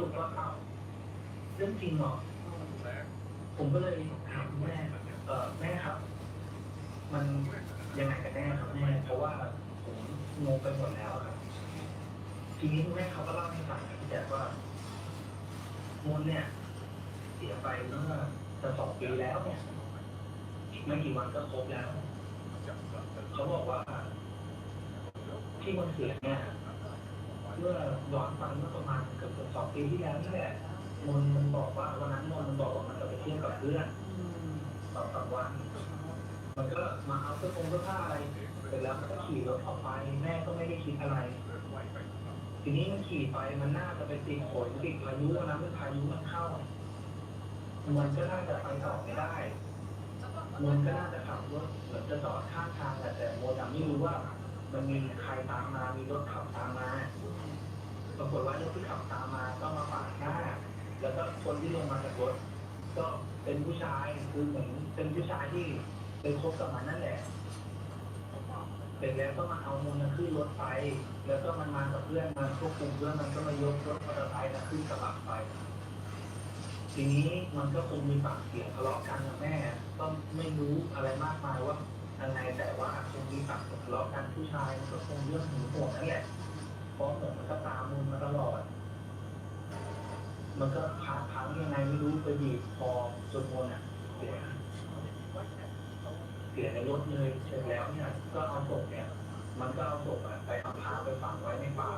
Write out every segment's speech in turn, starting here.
รุปว่าเอ้าเรื่องจริงเหรอ ผมก็เลยถามแม่เออแม่ครับ มันยังไงกันแน่ครับแม่เพราะว่าผมงงไปหมดแล้วครับทีนี้แม่เขาก็เล่าให้ฟังพี่แจ๊คว่ามนเนี่ย เสียไปเมื่อจะสองปีแล้วเนี่ยอีกไม่กี่วันก็ครบแล้วเขาบอกว่า ที่มันเสียเนี่ย เมื่อย้อนไปเมื่อประมาณเกือบสองปีที่แล้วนี่แหละมนมันบอกว่าวันนั้นมนมันบอกว่ามันจะไปเที่ยวกับเพื่อนสองสามวันมันก็มาเอาเสื้อผงเสื้อผ้าอะไรเสร็จแล้วมันก็ขี่รถออกไปแม่ก็ไม่ได้คิดอะไร ทีนี้มันขี่ไปมันน่าจะไปติดฝนติดพายุวันนั้นเป็นพายุมันเข้า มันก็น่าจะไปต่อไม่ได้มันก็น่าจะขับรถเหมือนจะจอดข้างทางแหละแต่โมยังไม่รู้ว่า มันมีใครตามมา มีรถขับตามมา ปรากฏว่ารถที่ขับตามมาก็มาปาดหน้า แล้วก็คนที่ลงมาจากรถก็เป็นผู้ชายคือเหมือนเป็นผู้ชายที่ไปคบกับมันนั่นแหละเสร็จแล้วก็มาเอามูลขึ้นรถไป แล้วก็มันมากับเพื่อนมาควบคุมเพื่อนมันก็มายกรถมอเตอร์ไซค์นะขึ้นกระบะไป ทีนี้มันก็คงมีปากเสียงทะเลาะกันกับแม่ ก็ไม่รู้อะไรมากมายว่า ยังไงแต่ว่าคงมีปากเสียงทะเลาะกันผู้ชายก็คงเรื่องหึงหวงนั่นแหละเพราะผมมันก็ตามมูลมาตลอด มันก็ผ่านพังยังไงไม่รู้ไปบีบคอจนมนอะเสียเสียในรถเลยเสร็จแล้วเนี่ยก็เอาศพเนี่ย มันก็เอาศพอะไปเอาพาไปฝังไว้ในป่า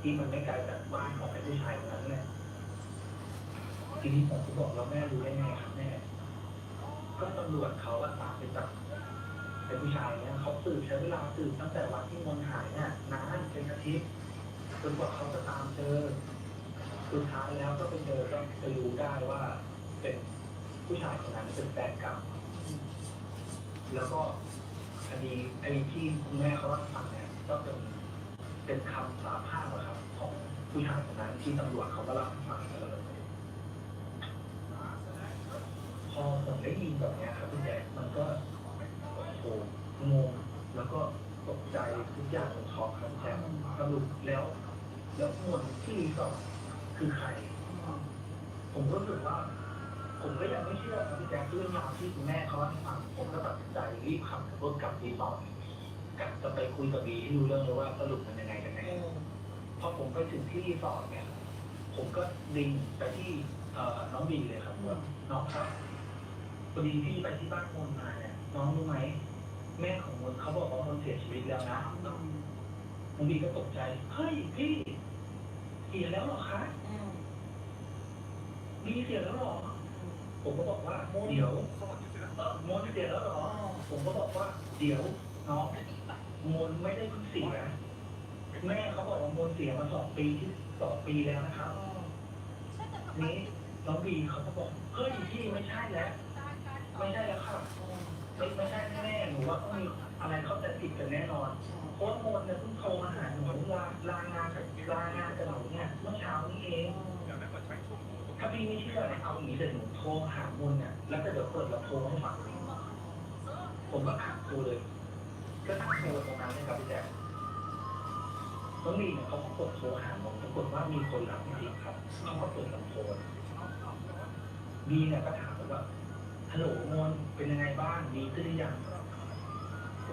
ที่มันไม่ไกลจากบ้านของไอ้ผู้ชายคนนั้นแหละทีนี้ผมก็บอกแล้วแม่รู้ได้ไงครับแม่ก็ตำรวจเขาอะตามไปจับ ไอ้ผู้ชายเนี่ยเขาสืบใช้เวลาสืบตั้งแต่วันที่มนหายเนี่ยนานเป็นอาทิตย์จนกว่าเขาจะตามเจอ สุดท้ายแล้วก็ไปเจอก็ไปรู้ได้ว่า เป็นผู้ชายคนนั้นเป็นแฟนเก่าแล้วก็คดีไอ้ที่คุณแม่เขาเล่าฟังเนี่ยก็เป็นเป็นคำสาภาพอะครับ ของผู้ชายคนนั้นที่ตำรวจเขาก็เล่าฟังเลยพอผมได้ยินแบบเนี้ยครับพี่แจ๊คมันก็ งงแล้วก็ตกใจทุกอย่างมันช็อกครับแจ๊สรุปแล้ว แล้วหมวดที่สอร์ทคือใคร ผมรู้สึกว่า ผมก็ยังไม่เชื่อครับพี่แจ๊คเรื่องราวที่คุณแม่เขาให้ฟังผมก็ตัดสินใจรีบขับรถกลับรีสอร์ทกลับจะไปคุยกับบีให้รู้เรื่องเลยว่าสรุปมันยังไงกันแน่พอผมไปถึงที่รีสอร์ทเนี่ย ผมก็ดิงไปที่เอ่อน้องบีเลยครับว่าน้องครับพอดีพี่ไปที่บ้านมนมาเนี่ยน้องรู้ไหม แม่ของมนเขาบอกว่ามนเสียชีวิตแล้วนะน้องบีก็ตกใจ เฮ้ยพี่เสียแล้วเหรอคะบีเสียแล้วเหรอ ผมก็บอกว่าเดี๋ยวเออมนเสียแล้วเหรอ ผมก็บอกว่าเดี๋ยวน้องมนไม่ได้เพิ่งเสียแม่เขาบอกว่ามนเสียมาสองปีที่สองปีแล้วนะครับนี้น้องบีเขาก็บอกเฮ้ยพี่ไม่ใช่แล้วไม่ใช่แล้วครับ ไม่ใช่แน่หนูว่าต้องมีอะไรเข้าใจผิดกันแน่นอนเพราะว่ามนเนี่ยเพิ่งโทรมาหาหนูลาลางานกับลางานกับหนูเนี่ยเมื่อเช้านี้เองถ้าพี่ไม่เชื่อเนี่ยเอาอย่างนี้เลยหนูโทรหามนเนี่ยแล้วก็เดี๋ยวเปิดลำโพงให้ฟังผมก็อัดโทรเลย ก็อัดโทรตรงนั้นเลยครับพี่แจ๊คน้องลีเนี่ยเขาก็กดโทรหาผมปรากฏว่ามีคนรับจริงครับเขาก็เปิดลำโพงบีเนี่ยก็ถามว่า ฮัลโหลมนเป็นยังไงบ้างดีขึ้นหรือยัง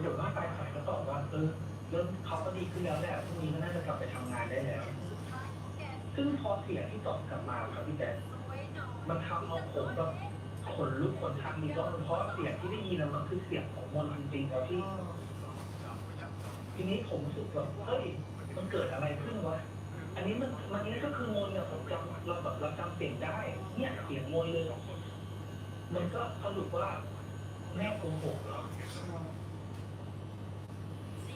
เดี๋ยวว่าปลายสายก็ตอบว่าเออเริ่มเขาก็ดีขึ้นแล้วแหละพรุ่งนี้ก็น่าจะกลับไปทำงานได้แล้ว ซึ่งพอเสียงที่ตอบกลับมาครับพี่แจ๊คมันทำเอาผมแบบขนลุกขนทักมีก็เพราะเสียงที่ได้ยินน่ะมันคือเสียงของมนจริงๆครับที่ ทีนี้ผมรู้สึกแบบเฮ้ยมันเกิดอะไรขึ้นวะอันนี้มันมันนี้ก็คือมนเนี่ยผมจำเราแบบเราจำเสียงได้ เนี่ยเสียงมนเลย มันก็สรุปว่าแม่โกหกเหรอ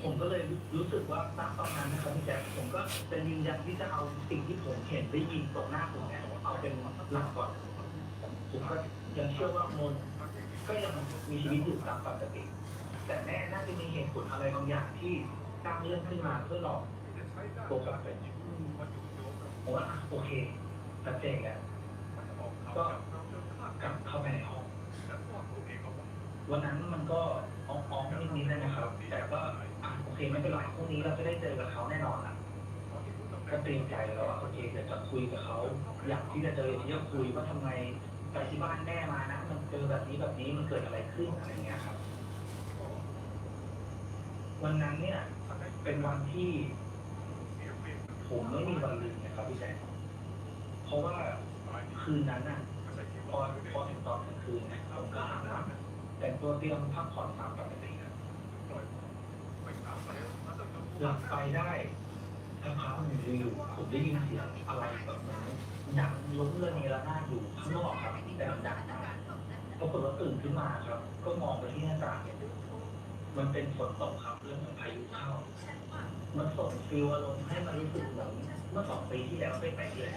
ผมก็เลยรู้สึกว่าณตอนนั้นนะครับพี่แจ๊คผมก็จะยืนยันที่จะเอาสิ่งที่ผมเห็นได้ยินตรงหน้าผมเนี่ยเอาเป็นหลักก่อนผมก็ยังเชื่อว่ามนต์ก็ยังมีชีวิตอยู่ตามปกติแต่แม่น่าจะมีเหตุผลอะไรบางอย่างที่ตั้งเรื่องขึ้นมาเพื่อหลอกโกหกเป็นผมว่าโอเคชัดเจนแล้วก็ กลับเข้าไปในห้องวันนั้นมันก็อ้องๆนิดๆเลยนะครับ แต่ก็โอเคไม่เป็นไรพรุ่งนี้เราจะได้เจอกับเขาแน่นอนล่ะก็เตรียมใจแล้วว่าโอเคเดี๋ยวจะคุยกับเขา อยากที่จะเจออยากที่จะคุยว่าทำไมไปที่บ้านแม่มานะมันเจอแบบนี้แบบนี้มันเกิดอะไรขึ้นอะไรเงี้ยครับ วันนั้นเนี่ย เป็นวันที่ผมไม่มีวันลืมนะครับพี่แจ๊คเพราะว่าคืนนั้นน่ะ พอพอถึงตอนกลางคืนเนี่ยผมก็อาบน้ำแต่งตัวเตรียมพักผ่อนตามปกติครับหลับไปได้สักพักหนึ่งอยู่ผมได้ยินเสียงอะไรแบบเหมือนดังล้มเรื่องนี้ระนาอยู่ข้างนอกครับแต่มันดังมากปรากฏว่าตื่นขึ้นมาครับ ก็มองไปที่หน้าต่าง มันเป็นฝนตกครับเรื่องของพายุเข้า มันส่งฟิลอารมณ์ให้มันรู้สึกเหมือนเมื่อสองปีที่แล้วไปไปเลย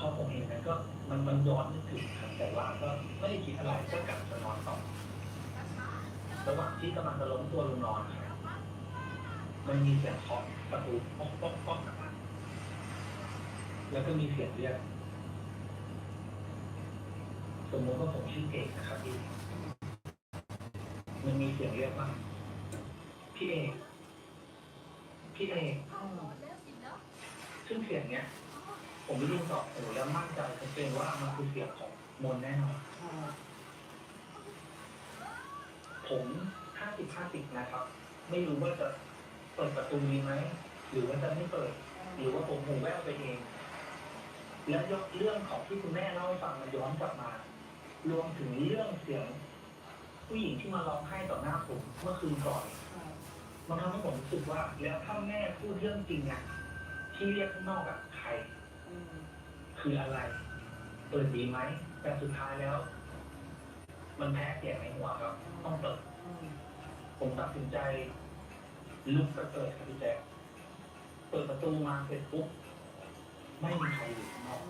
พอผมเห็นนั้นก็มันมันย้อนนึกถึงครับแต่ว่าก็ไม่ได้คิดอะไรก็กลับจะนอนต่อระหว่างที่กำลังจะล้มตัวลงนอนครับมันมีเสียงเคาะประตูป๊อกป๊อกป๊อกแล้วก็มีเสียงเรียกสมมติว่าผมชื่อเอกนะครับพี่มันมีเสียงเรียกว่าพี่เอกพี่เอกซึ่งเสียงเนี้ย ผมได้ยินสอบหูแล้วมั่นใจชัดเจนว่ามันคือเสียงของมนต์แน่นอนผมห้าสิบห้าสิบนะครับ ไม่รู้ว่าจะเปิดประตูดีไหมหรือว่าจะไม่เปิด หรือว่าผมหูแว่วไปเอง แล้วยกเรื่องของที่คุณแม่เล่าให้ฟังมันย้อนกลับมา รวมถึงเรื่องเสียง ผู้หญิงที่มาร้องไห้ต่อหน้าผมเมื่อคืนก่อนมันทำให้ผมรู้สึกว่า แล้วถ้าแม่พูดเรื่องจริงอะที่เรียกข้างนอกอะใคร คืออะไร เปิดดีไหม แต่สุดท้ายแล้ว มันแพ้เสียงในหัวครับ ต้องเปิด ผมตัดสินใจ ลุกไปเปิดครับพี่แจ๊คเปิดประตูมาเสร็จปุ๊บ ไม่มีใครอยู่ข้างนอก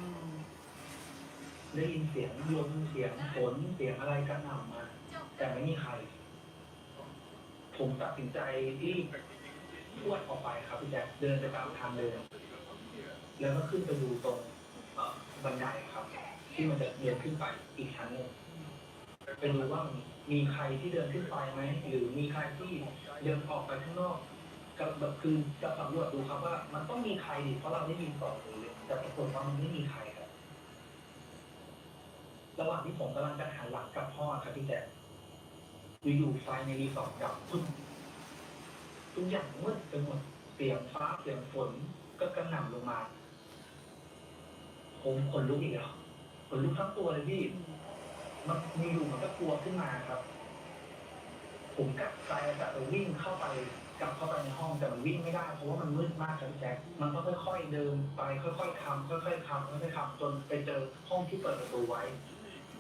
ได้ยินเสียงลมเสียงฝนเสียงอะไรกันหน่ำมา แต่ไม่มีใคร ผมตัดสินใจรีบพรวดออกไปครับพี่แจ๊คเดินไปตามทางเดิน แล้วก็ขึ้นไปดูตรงบันไดครับ ที่มันจะเดินขึ้นไปอีกชั้นหนึ่งไปดูว่างมีใครที่เดินขึ้นไปไหมหรือมีใครที่เดินออกไปข้างนอกกับแบบคือจะสำรวจดูครับว่า มันต้องมีใครดิเพราะเราได้ยินต่อหูเลยแต่ปรากฏว่ามันไม่มีใครครับระหว่างที่ผมกำลังจะหันหลังกับพ่อครับพี่แจ๊คอยู่ๆไฟในรีสอร์ทดับปึ๊บทุกอย่างมืดไปหมดเสียงฟ้าเสียงฝนก็กระหน่ำลงมา ผมขนลุกอีกแล้วขนลุกทั้งตัวเลยพี่มันมีอยู่มันก็กลัวขึ้นมาครับ ผมกลับใจจะจะวิ่งเข้าไปกลับเข้าไปในห้องแต่มันวิ่งไม่ได้เพราะว่ามันมืดมากครับพี่แจ๊คมันต้องค่อยๆเดินไปค่อยๆทำค่อยๆทำค่อยๆทำจนไปเจอห้องที่เปิดประตูไว้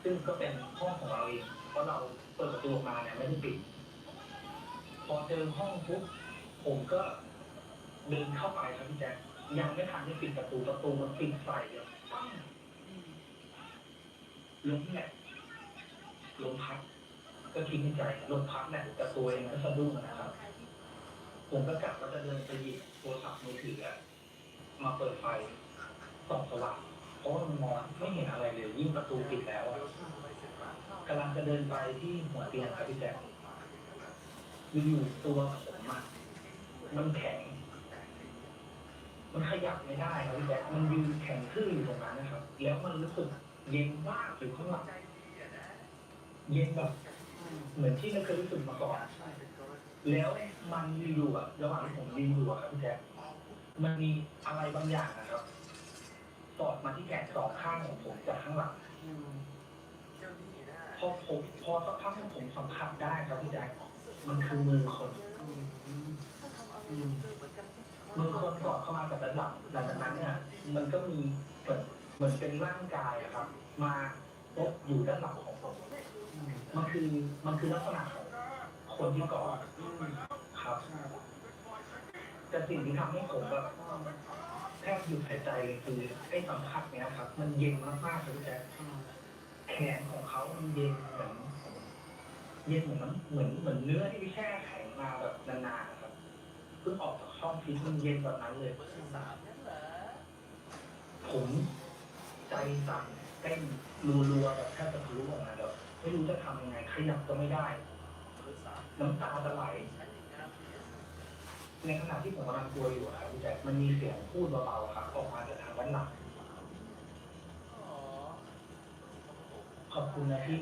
ซึ่งก็เป็นห้องของเราเองเพราะเราเปิดประตูออกมาเนี่ยไม่ได้ปิด พอเจอห้องปุ๊บผมก็เดินเข้าไปครับพี่แจ๊คยังไม่ทันได้ปิดประตูประตูมันปิดใส่เลย ล้มแหละลมพัดก็คิดในใจลมพัดแหละแต่ตัวเองก็สะดุ้งนะครับ ผมก็กลับว่าจะเดินไปหยิบโทรศัพท์มือถือมาเปิดไฟส่องสว่างเพราะว่ามันมองไม่เห็นอะไรเลยยิ่งประตูปิดแล้วอะกำลังจะเดินไปที่หัวเตียงครับพี่แจ๊คอยู่ๆตัวผมมันแข็ง มันขยับไม่ได้ครับพี่แจ๊คมันยืนแข็งทื่ออยู่ตรงนั้นนะครับ แล้วมันรู้สึกเย็นมากอยู่ข้างหลังเย็นแบบเหมือนที่ไม่เคยรู้สึกมาก่อน แล้วมันอยู่ๆอะระหว่างที่ผมยืนอยู่อะครับพี่แจ๊คมันมีอะไรบางอย่างนะครับสอดมาที่แขนสองข้างของผมจากข้างหลังพอผมพอสักพักผมสัมผัสได้ครับพี่แจ๊คมันคือมือคน มือคนสอดเข้ามากับด้านหลังหลังจากนั้นเนี่ยมันก็มีเหมือนเหมือนเป็นร่างกายอะครับ มาพบอยู่ด้านหลังของผมมันคือมันคือลักษณะของคนที่กอดครับ แต่สิ่งที่ทำให้ผมแบบแทบหยุดหายใจเลยคือไอ้สัมผัสเนี้ยครับ มันเย็นมากๆครับพี่แจ๊คแขนของเขามันเย็นเหมือนเย็นเหมือนเหมือนเหมือนเนื้อที่แช่แข็งมาแบบนานๆครับเพิ่งออกจาก ห้องฟิตมันเย็นแบบนั้นเลย ผมใจสั่นเต้นรัวๆแบบแทบจะทะลุออกมาแล้วไม่รู้จะทำยังไงขยับก็ไม่ได้ น้ำตาจะไหลในขณะที่ผมกำลังกลัวอยู่อะครับพี่แจ๊คมันมีเสียงพูดเบาๆครับออกมาจากทางด้านหลังขอบคุณนะที่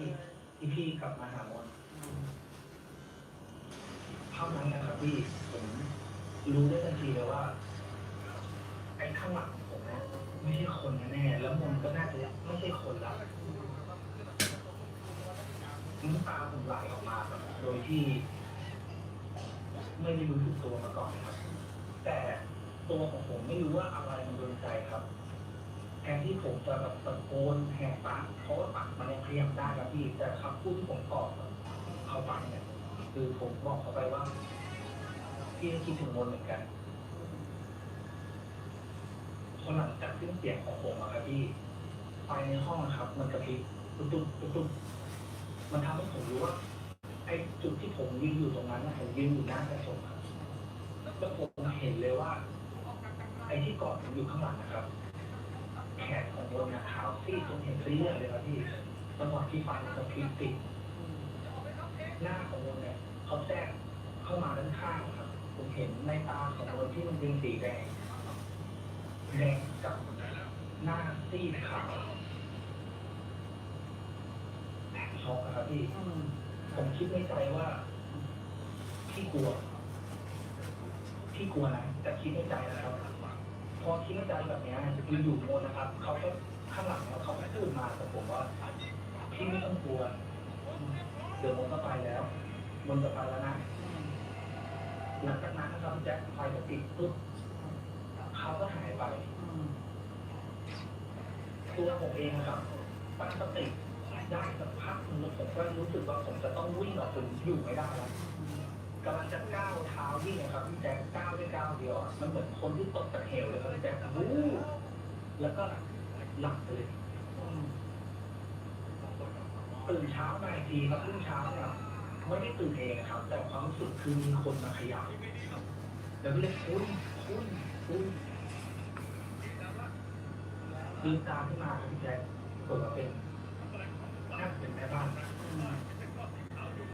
ที่พี่กลับมาหามนเท่านั้นนะครับพี่ผม รู้ได้ทันทีเลยว่าไอ้ข้างหลังผมเนี่ยไม่ใช่คนแน่แล้วมนก็น่าจะไม่ใช่คนละน้ำตาผมไหลออกมาแบบโดยที่ ไม่ได้รู้สึกตัวมาก่อนครับ แต่ตัวของผมไม่รู้ว่าอะไรมันโดนใจครับแทนที่ผมจะแบบตะโกนแหกปากเพราะว่าปากมันยังขยับได้ครับพี่แต่คำพูดที่ผมตอบเขาฟังเนี่ยคือผมบอกเขาไปว่า พี่ก็คิดถึงมนเหมือนกันพอหลังจากสิ้นเสียงของผมอะครับพี่ไฟในห้องอะครับ มันกระพริบตุ๊บตุ๊บตุ๊บตุ๊บมันทำให้ผมรู้ว่า ไอ้จุดที่ผมยืนอยู่ตรงนั้นนะผมยืนอยู่หน้ากระจกครับแล้วผมเห็นเลยว่า ไอ้ที่เกอดผมอยู่ข้างหลังนะครับ แขนของบนนะขาวซีดจนเห็นเส้นเลือดเลยครับพี่จังหวะที่ฟันกระพริบติดหน้าของบนเนี่ยเขาแทรกเข้ามาด้านข้าง ผมเห็นในตาของบนที่มันเป็นสีแดงแดงกับหน้าซีดขาวช็อกอะครับพี่ ผมคิดในใจว่าพี่กลัวพี่กลัวนะแต่คิดในใจนะครับ พอคิดในใจแบบนี้ยคืออยู่โมนนะครับเขาก็ข้างหลังเนี่ยเขาก็พูดมาแต่ผมว่าพี่ไม่ต้องกลัวเดี๋ยวมนก็ไปแล้วมนจะไปแล้วนะ หลังจากนั้นนะครับแจ็คไฟจะติดปุ๊บเขาก็หายไป ตัวผมเองนะครับตั้งสติได้สักพักหนึงแล้วผมก็รู้สึกว่าผมจะต้องวิ่งออกถึงอยู่ไม่ได้แล้วกำลังจะก้าวเท้าวิ่งนะครับพี่แจ๊คก้าวได้ก้าวเดียวอะมันเหมือนคนที่ตกจากเหวเลยครับพี่แจ๊ควู้แล้วก็หลับไปเลยตื่นเช้ามาอีกทีครับรุ่งเช้าเนี่ย ไม่ได้ตื่นเองครับ แต่ความรู้สึกคือมีคนมาขยับแล้วก็เลยคุ้นคุ้นคุ้นลืมตาขึ้นมาพี่แจ๊คเปิดมาเป็นน่าจะเป็นแม่บ้าน